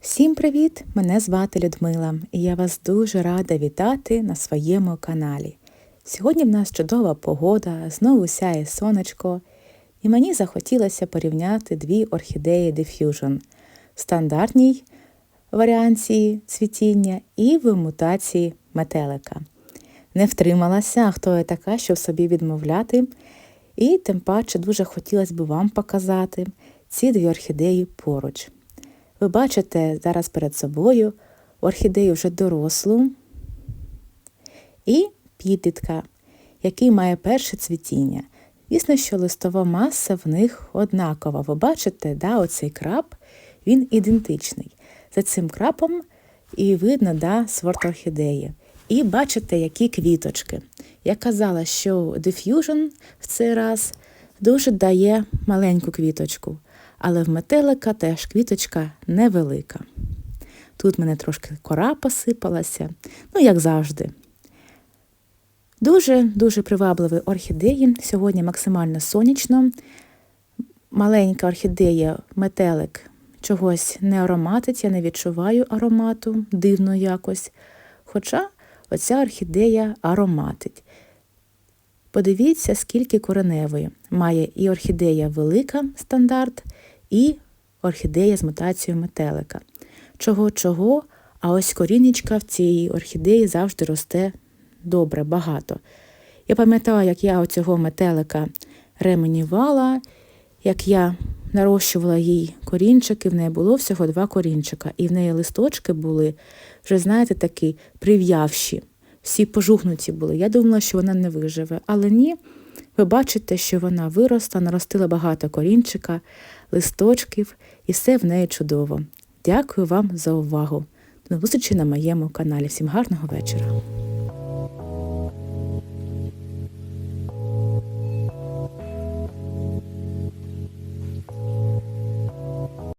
Всім привіт! Мене звати Людмила, і я вас дуже рада вітати на своєму каналі. Сьогодні в нас чудова погода, знову сяє сонечко, і мені захотілося порівняти дві орхідеї Diffusion в стандартній варіанції цвітіння і в мутації метелика. Не втрималася, хто я така, щоб собі відмовляти, і тим паче дуже хотілося б вам показати ці дві орхідеї поруч. Ви бачите зараз перед собою орхідею вже дорослу і підлітка, який має перше цвітіння. Звісно, що листова маса в них однакова. Ви бачите, да, оцей крап, він ідентичний. За цим крапом і видно да, сорт орхідеї. І бачите, які квіточки. Я казала, що Diffusion в цей раз дуже дає маленьку квіточку але в метелика теж квіточка невелика. Тут мене трошки кора посипалася, ну, як завжди. Дуже-дуже привабливі орхідеї. Сьогодні максимально сонячно. Маленька орхідея, метелик чогось не ароматить, я не відчуваю аромату, дивно якось. Хоча оця орхідея ароматить. Подивіться, скільки кореневої. Має і орхідея велика стандарт, і орхідея з мутацією метелика. Чого-чого, а ось корінечка в цій орхідеї завжди росте добре, багато. Я пам'ятаю, як я оцього метелика ременівала, як я нарощувала їй корінчики, в неї було всього два корінчика, і в неї листочки були, вже, знаєте, такі прив'явші, всі пожухнуті були. Я думала, що вона не виживе, але ні. Ви бачите, що вона виросла, наростила багато корінчика, листочків, і все в неї чудово. Дякую вам за увагу. До зустрічі на моєму каналі. Всім гарного вечора!